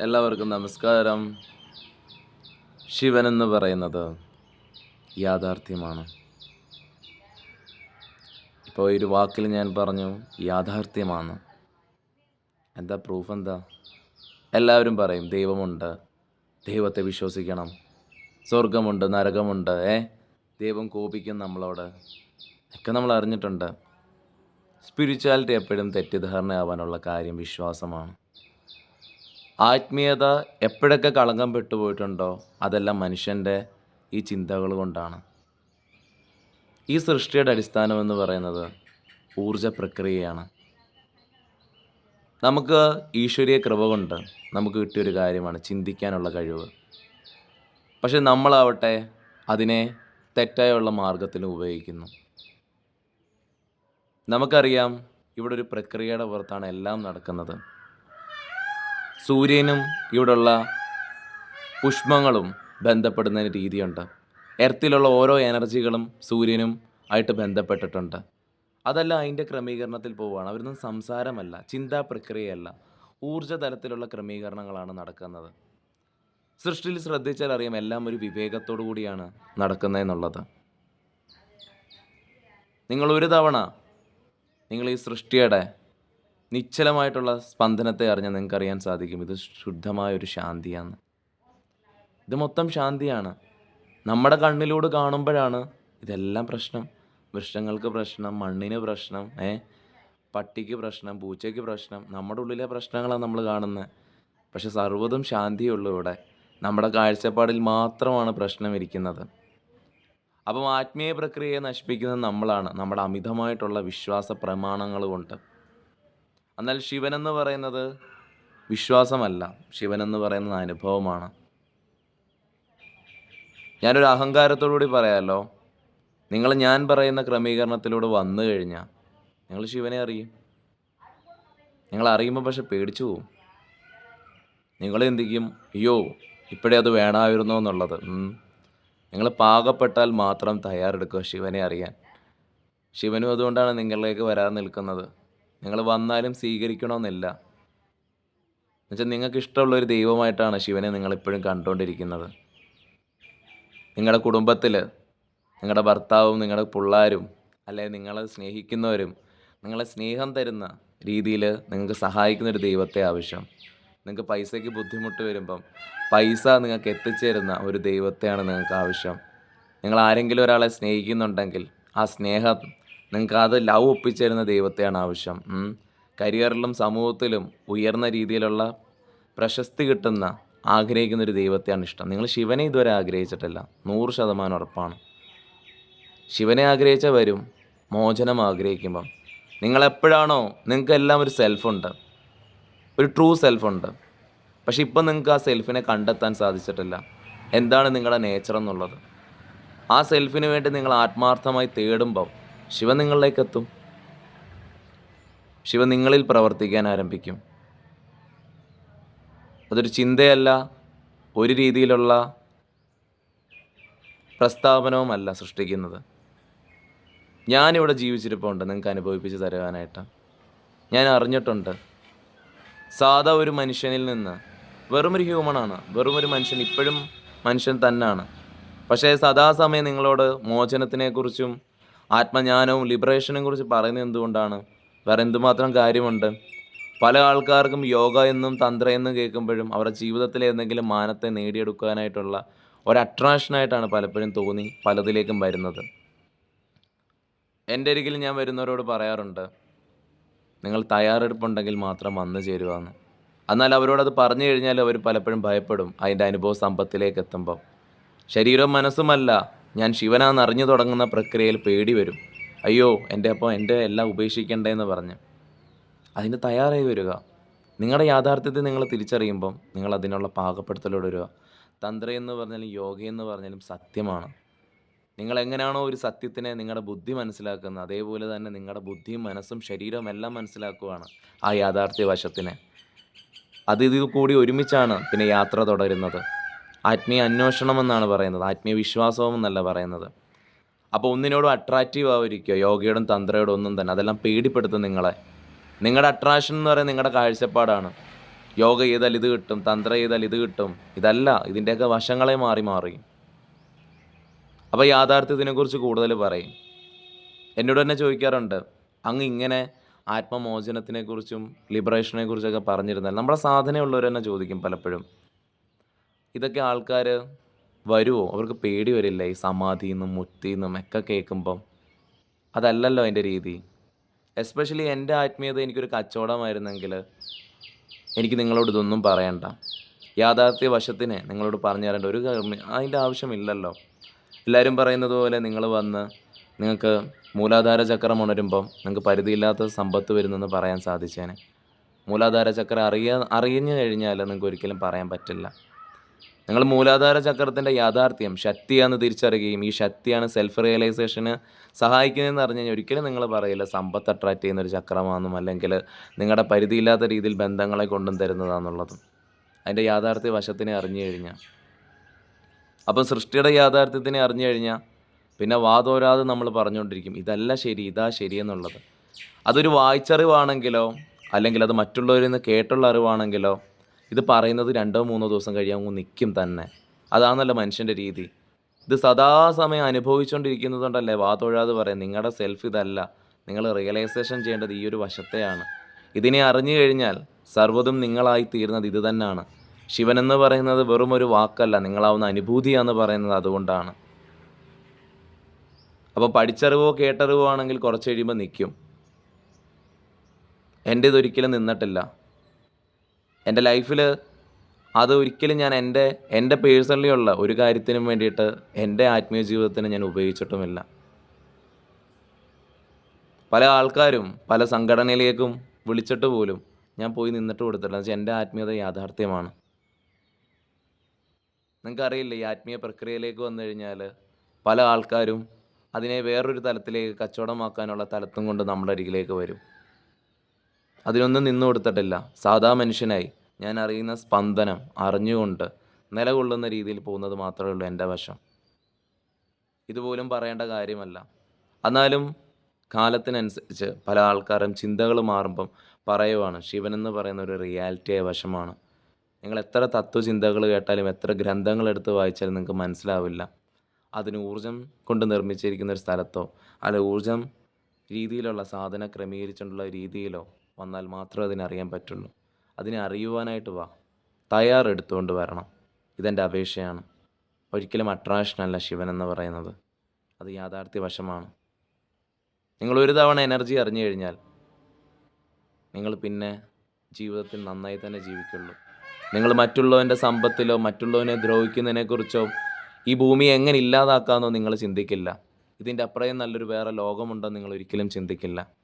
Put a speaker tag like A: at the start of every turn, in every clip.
A: എല്ലാവർക്കും നമസ്കാരം. ശിവൻ എന്ന് പറയുന്നത് യാഥാർത്ഥ്യമാണ്. ഇപ്പോൾ ഒരു വാക്കിൽ ഞാൻ പറഞ്ഞു യാഥാർത്ഥ്യമാണ്. എന്താ പ്രൂഫ് എന്താ? എല്ലാവരും പറയും ദൈവമുണ്ട് ദൈവത്തെ വിശ്വസിക്കണം. സ്വർഗമുണ്ട് നരകമുണ്ട് ഏ? ദൈവം കോപിക്കും നമ്മളോട്. ഒക്കെ നമ്മൾ അറിഞ്ഞിട്ടുണ്ട്. സ്പിരിച്വാലിറ്റി എപ്പോഴും തെറ്റിദ്ധാരണയാവാനുള്ള കാര്യം വിശ്വാസമാണ്. ആത്മീയത എപ്പോഴൊക്കെ കളങ്കം പെട്ടുപോയിട്ടുണ്ടോ അതെല്ലാം മനുഷ്യന്റെ ഈ ചിന്തകൾ കൊണ്ടാണ്. ഈ സൃഷ്ടിയുടെ അടിസ്ഥാനം എന്ന് പറയുന്നത് ഊർജ പ്രക്രിയയാണ്. നമുക്ക് ഈശ്വരീയ കൃപ കൊണ്ട് നമുക്ക് കിട്ടിയൊരു കാര്യമാണ് ചിന്തിക്കാനുള്ള കഴിവ്. പക്ഷെ നമ്മളാവട്ടെ അതിനെ തെറ്റായുള്ള മാർഗത്തിൽ ഉപയോഗിക്കുന്നു. നമുക്കറിയാം ഇവിടെ ഒരു പ്രക്രിയയുടെ പുറത്താണ് എല്ലാം നടക്കുന്നത്. സൂര്യനും ഇവിടെയുള്ള പുഷ്പങ്ങളും ബന്ധപ്പെടുന്ന രീതിയുണ്ട്. എർത്തിലുള്ള ഓരോ എനർജികളും സൂര്യനും ആയിട്ട് ബന്ധപ്പെട്ടിട്ടുണ്ട്. അതല്ല അതിന്റെ ക്രമീകരണത്തിൽ പോവുകയാണ്. അവരൊന്നും സംസാരമല്ല ചിന്താ പ്രക്രിയയല്ല ഊർജ തലത്തിലുള്ള ക്രമീകരണങ്ങളാണ് നടക്കുന്നത്. സൃഷ്ടിയിൽ ശ്രദ്ധിച്ചാൽ അറിയാം എല്ലാം ഒരു വിവേകത്തോടു കൂടിയാണ് നടക്കുന്നതെന്നുള്ളത്. നിങ്ങൾ ഒരു തവണ നിങ്ങൾ ഈ സൃഷ്ടിയുടെ നിശ്ചലമായിട്ടുള്ള സ്പന്ദനത്തെ അറിഞ്ഞാൽ നിങ്ങൾക്ക് അറിയാൻ സാധിക്കും. ഇത് ശുദ്ധമായ ഒരു ശാന്തിയാണ്. ഇത് മൊത്തം ശാന്തിയാണ്. നമ്മുടെ കണ്ണിലൂടെ കാണുമ്പോഴാണ് ഇതെല്ലാം പ്രശ്നം. വൃക്ഷങ്ങൾക്ക് പ്രശ്നം മണ്ണിന് പ്രശ്നം ഏ? പട്ടിക്ക് പ്രശ്നം പൂച്ചയ്ക്ക് പ്രശ്നം നമ്മുടെ ഉള്ളിലെ പ്രശ്നങ്ങളാണ് നമ്മൾ കാണുന്നത്. പക്ഷെ സർവതും ശാന്തിയുള്ളൂ ഇവിടെ. നമ്മുടെ കാഴ്ചപ്പാടിൽ മാത്രമാണ് പ്രശ്നം ഇരിക്കുന്നത് അപ്പം ആത്മീയ പ്രക്രിയയെ നശിപ്പിക്കുന്നത് നമ്മളാണ്. നമ്മുടെ അമിതമായിട്ടുള്ള വിശ്വാസ പ്രമാണങ്ങൾ കൊണ്ട്. എന്നാൽ ശിവനെന്ന് പറയുന്നത് വിശ്വാസമല്ല. ശിവനെന്ന് പറയുന്നത് അനുഭവമാണ്. ഞാനൊരു അഹങ്കാരത്തോടുകൂടി പറയാമല്ലോ നിങ്ങൾ ഞാൻ പറയുന്ന ക്രമീകരണത്തിലൂടെ വന്നു കഴിഞ്ഞാൽ നിങ്ങൾ ശിവനെ അറിയും. നിങ്ങൾ അറിയുമ്പോൾ പക്ഷെ പേടിച്ചു പോവും. നിങ്ങൾ എന്തിക്കും അയ്യോ ഇപ്പോഴേ അത് വേണമായിരുന്നോ എന്നുള്ളത്. നിങ്ങൾ പാകപ്പെട്ടാൽ മാത്രം തയ്യാറെടുക്കുക ശിവനെ അറിയാൻ. ശിവനും അതുകൊണ്ടാണ് നിങ്ങളിലേക്ക് വരാൻ നിൽക്കുന്നത്. നിങ്ങൾ വന്നാലും സ്വീകരിക്കണമെന്നില്ല. എന്നുവെച്ചാൽ നിങ്ങൾക്ക് ഇഷ്ടമുള്ള ഒരു ദൈവമായിട്ടാണ് ശിവനെ നിങ്ങളിപ്പോഴും കണ്ടുകൊണ്ടിരിക്കുന്നത്. നിങ്ങളുടെ കുടുംബത്തിൽ നിങ്ങളുടെ ഭർത്താവും നിങ്ങളുടെ പിള്ളേരും അല്ലെ നിങ്ങളെ സ്നേഹിക്കുന്നവരും നിങ്ങളെ സ്നേഹം തരുന്ന രീതിയിൽ നിങ്ങൾക്ക് സഹായിക്കുന്ന ഒരു ദൈവത്തെ ആവശ്യം. നിങ്ങൾക്ക് പൈസയ്ക്ക് ബുദ്ധിമുട്ട് വരുമ്പം പൈസ നിങ്ങൾക്ക് എത്തിച്ചേരുന്ന ഒരു ദൈവത്തെയാണ് നിങ്ങൾക്ക് ആവശ്യം. നിങ്ങൾ ആരെങ്കിലും ഒരാളെ സ്നേഹിക്കുന്നുണ്ടെങ്കിൽ ആ സ്നേഹം നിങ്ങൾക്ക് അത് ലവ് ഒപ്പിച്ചേരുന്ന ദൈവത്തെയാണ് ആവശ്യം. കരിയറിലും സമൂഹത്തിലും ഉയർന്ന രീതിയിലുള്ള പ്രശസ്തി കിട്ടുന്ന ആഗ്രഹിക്കുന്ന ഒരു ദൈവത്തെയാണ് ഇഷ്ടം. നിങ്ങൾ ശിവനെ ഇതുവരെ ആഗ്രഹിച്ചിട്ടില്ല. നൂറ് ശതമാനം ഉറപ്പാണ്. ശിവനെ ആഗ്രഹിച്ച വരും മോചനം ആഗ്രഹിക്കുമ്പം. നിങ്ങളെപ്പോഴാണോ നിങ്ങൾക്കെല്ലാം ഒരു സെൽഫുണ്ട്. ഒരു ട്രൂ സെൽഫുണ്ട്. പക്ഷെ ഇപ്പം നിങ്ങൾക്ക് ആ സെൽഫിനെ കണ്ടെത്താൻ സാധിച്ചിട്ടില്ല. എന്താണ് നിങ്ങളുടെ നേച്ചർ എന്നുള്ളത്? ആ സെൽഫിന് വേണ്ടി നിങ്ങൾ ആത്മാർത്ഥമായി തേടുമ്പോൾ ശിവൻ നിങ്ങളിലേക്കെത്തും. ശിവ നിങ്ങളിൽ പ്രവർത്തിക്കാൻ ആരംഭിക്കും. അതൊരു ചിന്തയല്ല ഒരു രീതിയിലുള്ള പ്രസ്താവനവുമല്ല സൃഷ്ടിക്കുന്നത്. ഞാനിവിടെ ജീവിച്ചിരിപ്പുണ്ട് നിങ്ങൾക്ക് അനുഭവിപ്പിച്ച് തരുവാനായിട്ട് ഞാൻ അറിഞ്ഞിട്ടുണ്ട് സാധാ ഒരു മനുഷ്യനിൽ നിന്ന് വെറും ഒരു ഹ്യൂമണാണ് വെറും ഒരു മനുഷ്യൻ ഇപ്പോഴും മനുഷ്യൻ തന്നെയാണ് പക്ഷേ സദാസമയം നിങ്ങളോട് മോചനത്തിനെക്കുറിച്ചും ആത്മജ്ഞാനവും ലിബറേഷനെ കുറിച്ച് പറയുന്നത് എന്തുകൊണ്ടാണ്? വേറെ എന്തുമാത്രം കാര്യമുണ്ട്? പല ആൾക്കാർക്കും യോഗ എന്നും തന്ത്ര എന്നും കേൾക്കുമ്പോഴും അവരുടെ ജീവിതത്തിലെ എന്തെങ്കിലും മാനത്തെ നേടിയെടുക്കാനായിട്ടുള്ള ഒരു അട്രാക്ഷനായിട്ടാണ് പലപ്പോഴും തോന്നി പലതിലേക്കും വരുന്നത്. എന്റെ അരികിൽ ഞാൻ വരുന്നവരോട് പറയാറുണ്ട് നിങ്ങൾ തയ്യാറെടുപ്പുണ്ടെങ്കിൽ മാത്രം വന്നു ചേരുവാന്ന് എന്നാൽ അവരോടത് പറഞ്ഞു കഴിഞ്ഞാൽ അവർ പലപ്പോഴും ഭയപ്പെടും അതിന്റെ അനുഭവ സമ്പത്തിലേക്ക് എത്തുമ്പം. ശരീരവും മനസ്സുമല്ല ഞാൻ ശിവനാന്ന് അറിഞ്ഞു തുടങ്ങുന്ന പ്രക്രിയയിൽ പേടി വരും. അയ്യോ എന്റെ അപ്പോൾ എന്റെ എല്ലാം ഉപേക്ഷിക്കണ്ടേന്ന് പറഞ്ഞ്. അതിന് തയ്യാറായി വരിക. നിങ്ങളുടെ യാഥാർത്ഥ്യത്തെ നിങ്ങൾ തിരിച്ചറിയുമ്പം നിങ്ങൾ അതിനുള്ള പാകപ്പെടുത്തലോട് വരിക. തന്ത്ര എന്ന് പറഞ്ഞാലും യോഗ എന്ന് പറഞ്ഞാലും സത്യമാണ്. നിങ്ങൾ എങ്ങനെയാണോ ഒരു സത്യത്തിനെ നിങ്ങളുടെ ബുദ്ധി മനസ്സിലാക്കുന്നത് അതേപോലെ തന്നെ നിങ്ങളുടെ ബുദ്ധിയും മനസ്സും ശരീരവും എല്ലാം മനസ്സിലാക്കുകയാണ് ആ യാഥാർത്ഥ്യ വശത്തിനെ അത് ഇതിൽ കൂടി ഒരുമിച്ചാണ് പിന്നെ യാത്ര തുടരുന്നത്. ആത്മീയ അന്വേഷണം എന്നാണ് പറയുന്നത്. ആത്മീയ വിശ്വാസവും എന്നല്ല പറയുന്നത്. അപ്പോൾ ഒന്നിനോടും അട്രാക്റ്റീവ് ആവുമായിരിക്കുക യോഗയോടും തന്ത്രയോടും ഒന്നും തന്നെ. അതെല്ലാം പേടിപ്പെടുത്തും നിങ്ങളെ. നിങ്ങളുടെ അട്രാക്ഷൻ എന്ന് പറയുന്നത് നിങ്ങളുടെ കാഴ്ചപ്പാടാണ്. യോഗ ചെയ്താൽ ഇത് കിട്ടും തന്ത്ര ചെയ്താൽ ഇത് കിട്ടും. ഇതല്ല ഇതിന്റെയൊക്കെ വശങ്ങളെ മാറി മാറി. അപ്പോൾ യാഥാർത്ഥ്യത്തിനെക്കുറിച്ച് കൂടുതൽ പറയും. എന്നോട് തന്നെ ചോദിക്കാറുണ്ട്. അങ്ങ് ഇങ്ങനെ ആത്മമോചനത്തിനെക്കുറിച്ചും ലിബറേഷനെക്കുറിച്ചൊക്കെ പറഞ്ഞിരുന്നാൽ നമ്മുടെ സാധനയുള്ളവർ തന്നെ ചോദിക്കും പലപ്പോഴും. ഇതൊക്കെ ആൾക്കാർ വരുമോ അവർക്ക് പേടി വരില്ല? ഈ സമാധിന്നും മുക്തിന്നും ഒക്കെ കേൾക്കുമ്പം. അതല്ലല്ലോ എന്റെ രീതി. എസ്പെഷ്യലി എന്റെ ആത്മീയത എനിക്കൊരു കച്ചവടമായിരുന്നെങ്കിൽ എനിക്ക് നിങ്ങളോട് ഇതൊന്നും പറയണ്ട. യാഥാർത്ഥ്യ വശത്തിനെ നിങ്ങളോട് പറഞ്ഞു തരേണ്ട. ഒരു അതിന്റെ ആവശ്യമില്ലല്ലോ. എല്ലാവരും പറയുന്നത് പോലെ നിങ്ങൾ വന്ന് നിങ്ങൾക്ക് മൂലാധാര ചക്രം ഉണരുമ്പം നിങ്ങൾക്ക് പരിധിയില്ലാത്ത സമ്പത്ത് വരുന്നെന്ന് പറയാൻ സാധിച്ചേനെ. മൂലാധാര ചക്രം അറിയ അറിഞ്ഞു കഴിഞ്ഞാൽ നിങ്ങൾക്ക് ഒരിക്കലും പറയാൻ പറ്റില്ല. നിങ്ങൾ മൂലാധാര ചക്രത്തിന്റെ യാഥാർത്ഥ്യം ശക്തിയാണെന്ന് തിരിച്ചറിയുകയും ഈ ശക്തിയാണ് സെൽഫ് റിയലൈസേഷന് സഹായിക്കുന്നതെന്ന് അറിഞ്ഞു കഴിഞ്ഞാൽ ഒരിക്കലും നിങ്ങൾ പറയില്ല സമ്പത്ത് അട്രാക്റ്റ് ചെയ്യുന്ന ഒരു ചക്രമാണെന്നും അല്ലെങ്കിൽ നിങ്ങളുടെ പരിധിയില്ലാത്ത രീതിയിൽ ബന്ധങ്ങളെ കൊണ്ടും തരുന്നതാണെന്നുള്ളതും. അതിന്റെ യാഥാർത്ഥ്യ വശത്തിനെ അറിഞ്ഞു കഴിഞ്ഞാൽ. അപ്പം സൃഷ്ടിയുടെ യാഥാർത്ഥ്യത്തിനെ അറിഞ്ഞു കഴിഞ്ഞാൽ പിന്നെ വാതോരാതെ നമ്മൾ പറഞ്ഞുകൊണ്ടിരിക്കും ഇതല്ല ശരി ഇതാ ശരി എന്നുള്ളത്. അതൊരു വായിച്ചറിവാണെങ്കിലോ അല്ലെങ്കിൽ അത് മറ്റുള്ളവരിൽ നിന്ന് കേട്ടുള്ള അറിവാണെങ്കിലോ ഇത് പറയുന്നത് രണ്ടോ മൂന്നോ ദിവസം കഴിയാൻ നിൽക്കും തന്നെ. അതാണല്ലോ മനുഷ്യന്റെ രീതി. ഇത് സദാസമയം അനുഭവിച്ചുകൊണ്ടിരിക്കുന്നതുകൊണ്ടല്ലേ വാതൊഴാതെ പറയാം നിങ്ങളുടെ സെൽഫ് ഇതല്ല. നിങ്ങൾ റിയലൈസേഷൻ ചെയ്യേണ്ടത് ഈ ഒരു വശത്തെയാണ്. ഇതിനെ അറിഞ്ഞു കഴിഞ്ഞാൽ സർവതും നിങ്ങളായി തീരുന്നത് ഇത് തന്നെയാണ്. ശിവൻ എന്ന് പറയുന്നത് വെറും ഒരു വാക്കല്ല. നിങ്ങളാവുന്ന അനുഭൂതിയാന്ന് പറയുന്നത് അതുകൊണ്ടാണ്. അപ്പോൾ പഠിച്ചറിവോ കേട്ടറിവോ ആണെങ്കിൽ കുറച്ച് കഴിയുമ്പോൾ നിൽക്കും എന്റെ ഇതൊരിക്കലും നിന്നിട്ടില്ല. എന്റെ ലൈഫിൽ അത് ഒരിക്കലും ഞാൻ എന്റെ എന്റെ പേഴ്സണലി ഉള്ള ഒരു കാര്യത്തിനും വേണ്ടിയിട്ട് എന്റെ ആത്മീയ ജീവിതത്തിന് ഞാൻ ഉപയോഗിച്ചിട്ടുമില്ല. പല ആൾക്കാരും പല സംഘടനയിലേക്കും വിളിച്ചിട്ട് പോലും ഞാൻ പോയി നിന്നിട്ട് കൊടുത്തിട്ടില്ല. വെച്ചാൽ എന്റെ ആത്മീയത യാഥാർത്ഥ്യമാണ്. നിങ്ങൾക്കറിയില്ല ഈ ആത്മീയ പ്രക്രിയയിലേക്ക് വന്നു കഴിഞ്ഞാൽ പല ആൾക്കാരും അതിനെ വേറൊരു തലത്തിലേക്ക് കച്ചവടമാക്കാനുള്ള തലത്തും കൊണ്ട് നമ്മുടെ അരികിലേക്ക് വരും. അതിനൊന്നും നിന്നു കൊടുത്തിട്ടില്ല. സാധാ മനുഷ്യനായി. ഞാൻ അറിയുന്ന സ്പന്ദനം അറിഞ്ഞുകൊണ്ട് നിലകൊള്ളുന്ന രീതിയിൽ പോകുന്നത് മാത്രമേ ഉള്ളൂ എന്റെ വശം. ഇതുപോലും പറയേണ്ട കാര്യമല്ല. എന്നാലും കാലത്തിനനുസരിച്ച് പല ആൾക്കാരും ചിന്തകൾ മാറുമ്പം പറയുവാണ്. ശിവൻ എന്ന് പറയുന്ന ഒരു റിയാലിറ്റിയായ വശമാണ്. നിങ്ങൾ എത്ര തത്വചിന്തകൾ കേട്ടാലും എത്ര ഗ്രന്ഥങ്ങൾ എടുത്ത് വായിച്ചാലും നിങ്ങൾക്ക് മനസ്സിലാവില്ല. അതിന് ഊർജം കൊണ്ട് നിർമ്മിച്ചിരിക്കുന്ന ഒരു സ്ഥലത്തോ അല്ല ഊർജം രീതിയിലുള്ള സാധന ക്രമീകരിച്ചിട്ടുള്ള രീതിയിലോ വന്നാൽ മാത്രമേ അതിനറിയാൻ പറ്റുള്ളൂ. അതിനെ അറിയുവാനായിട്ട് വാ. തയ്യാറെടുത്തുകൊണ്ട് വരണം. ഇതെന്റെ അപേക്ഷയാണ്. ഒരിക്കലും അട്രാക്ഷനല്ല ശിവൻ എന്ന് പറയുന്നത്. അത് യാഥാർത്ഥ്യ വശമാണ് നിങ്ങൾ ഒരു തവണ എനർജി അറിഞ്ഞു കഴിഞ്ഞാൽ നിങ്ങൾ പിന്നെ ജീവിതത്തിൽ നന്നായി തന്നെ ജീവിക്കുള്ളൂ. നിങ്ങൾ മറ്റുള്ളവന്റെ സമ്പത്തിലോ മറ്റുള്ളവനെ ദ്രോഹിക്കുന്നതിനെക്കുറിച്ചോ ഈ ഭൂമി എങ്ങനെ ഇല്ലാതാക്കാമെന്നോ നിങ്ങൾ ചിന്തിക്കില്ല. ഇതിന്റെ അപ്പുറം നല്ലൊരു വേറെ ലോകമുണ്ടോ നിങ്ങൾ ഒരിക്കലും ചിന്തിക്കില്ല.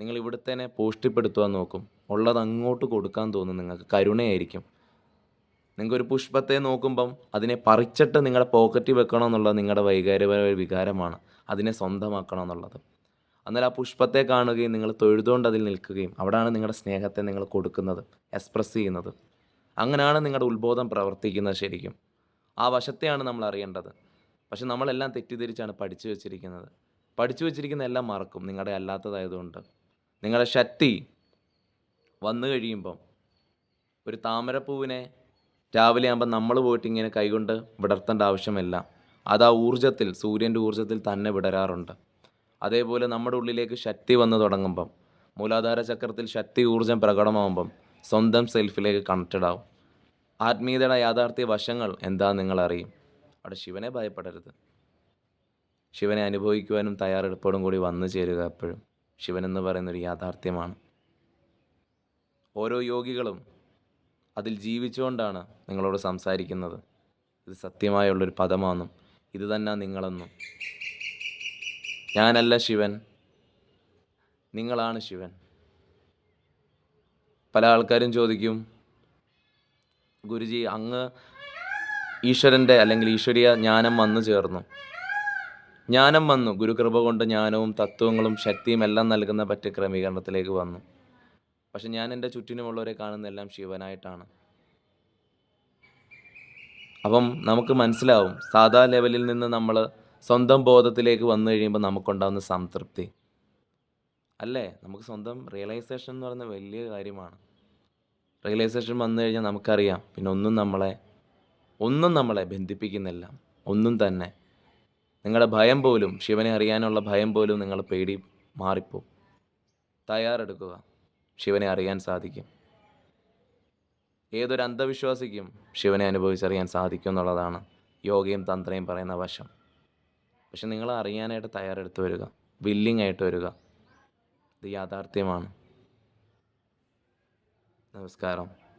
A: നിങ്ങൾ ഇവിടുത്തേനെ പോഷ്ടിപ്പെടുത്തുവാൻ നോക്കും. ഉള്ളത് അങ്ങോട്ട് കൊടുക്കാൻ തോന്നും നിങ്ങൾക്ക്. കരുണയായിരിക്കും. നിങ്ങൾക്കൊരു പുഷ്പത്തെ നോക്കുമ്പം അതിനെ പറിച്ചിട്ട് നിങ്ങളുടെ പോക്കറ്റിൽ വെക്കണം എന്നുള്ളത് നിങ്ങളുടെ ഒരു വികാരമാണ്. അതിനെ സ്വന്തമാക്കണം എന്നുള്ളത് എന്നാൽ ആ പുഷ്പത്തെ കാണുകയും നിങ്ങൾ തൊഴുതുകൊണ്ട് അതിൽ നിൽക്കുകയും അവിടെയാണ് നിങ്ങളുടെ സ്നേഹത്തെ നിങ്ങൾ കൊടുക്കുന്നത് എക്സ്പ്രസ് ചെയ്യുന്നത്. അങ്ങനെയാണ് നിങ്ങളുടെ ഉത്ബോധം പ്രവർത്തിക്കുന്നത് ശരിക്കും. ആ വശത്തെയാണ് നമ്മൾ അറിയേണ്ടത്. പക്ഷെ നമ്മളെല്ലാം തെറ്റിദ്ധരിച്ചാണ് പഠിച്ചു വെച്ചിരിക്കുന്നത്. പഠിച്ചു വെച്ചിരിക്കുന്ന എല്ലാം മറക്കും. നിങ്ങളുടെ അല്ലാത്തതായതുകൊണ്ട്. നിങ്ങളുടെ ശക്തി വന്നു കഴിയുമ്പം ഒരു താമരപ്പൂവിനെ രാവിലെ ആകുമ്പോൾ നമ്മൾ പോയിട്ട് ഇങ്ങനെ കൈകൊണ്ട് വിടർത്തേണ്ട ആവശ്യമില്ല. അത് ആ ഊർജത്തിൽ സൂര്യന്റെ ഊർജത്തിൽ തന്നെ വിടരാറുണ്ട്. അതേപോലെ നമ്മുടെ ഉള്ളിലേക്ക് ശക്തി വന്നു തുടങ്ങുമ്പം മൂലാധാര ചക്രത്തിൽ ശക്തി ഊർജം പ്രകടമാകുമ്പം സ്വന്തം സെൽഫിലേക്ക് കണക്റ്റഡ് ആവും. ആത്മീയതയുടെ യാഥാർത്ഥ്യ വശങ്ങൾ എന്താ നിങ്ങളറിയും അവിടെ ശിവനെ ഭയപ്പെടരുത്. ശിവനെ അനുഭവിക്കുവാനും തയ്യാറെടുപ്പോടും കൂടി വന്നു ചേരുക എപ്പോഴും. ശിവൻ എന്ന് പറയുന്നൊരു യാഥാർത്ഥ്യമാണ്. ഓരോ യോഗികളും അതിൽ ജീവിച്ചുകൊണ്ടാണ് നിങ്ങളോട് സംസാരിക്കുന്നത്. ഇത് സത്യമായുള്ളൊരു പദമാണെന്നും ഇത് തന്നെ നിങ്ങളെന്നും. ഞാനല്ല ശിവൻ നിങ്ങളാണ് ശിവൻ. പല ആൾക്കാരും ചോദിക്കും ഗുരുജി അങ്ങ് ഈശ്വരന്റെ അല്ലെങ്കിൽ ഈശ്വരീയ ജ്ഞാനം വന്നു ചേർന്നു. ജ്ഞാനം വന്നു. ഗുരുകൃപ കൊണ്ട് ജ്ഞാനവും തത്വങ്ങളും ശക്തിയും എല്ലാം നൽകുന്ന പറ്റ ക്രമീകരണത്തിലേക്ക് വന്നു. പക്ഷെ ഞാൻ എന്റെ ചുറ്റിനുമുള്ളവരെ കാണുന്നതെല്ലാം ശിവനായിട്ടാണ്. അപ്പം നമുക്ക് മനസ്സിലാവും സാധാ ലെവലിൽ നിന്ന് നമ്മൾ സ്വന്തം ബോധത്തിലേക്ക് വന്നു കഴിയുമ്പോൾ നമുക്കുണ്ടാകുന്ന സംതൃപ്തി. അല്ലേ? നമുക്ക് സ്വന്തം റിയലൈസേഷൻ എന്ന് പറയുന്ന വലിയ കാര്യമാണ്. റിയലൈസേഷൻ വന്നു കഴിഞ്ഞാൽ നമുക്കറിയാം പിന്നെ ഒന്നും നമ്മളെ ഒന്നും നമ്മളെ ബന്ധിപ്പിക്കുന്നില്ല. ഒന്നും തന്നെ. നിങ്ങളുടെ ഭയം പോലും ശിവനെ അറിയാനുള്ള ഭയം പോലും നിങ്ങൾ പേടി മാറിപ്പോവും. തയ്യാറെടുക്കുക ശിവനെ അറിയാൻ സാധിക്കും. ഏതൊരു അന്ധവിശ്വാസിക്കും ശിവനെ അനുഭവിച്ചറിയാൻ സാധിക്കും എന്നുള്ളതാണ് യോഗയും തന്ത്രയും പറയുന്ന വശം. പക്ഷെ നിങ്ങൾ അറിയാനായിട്ട് തയ്യാറെടുത്ത് വരിക വില്ലിംഗ് ആയിട്ട് വരിക ഇത് യാഥാർത്ഥ്യമാണ്. നമസ്കാരം.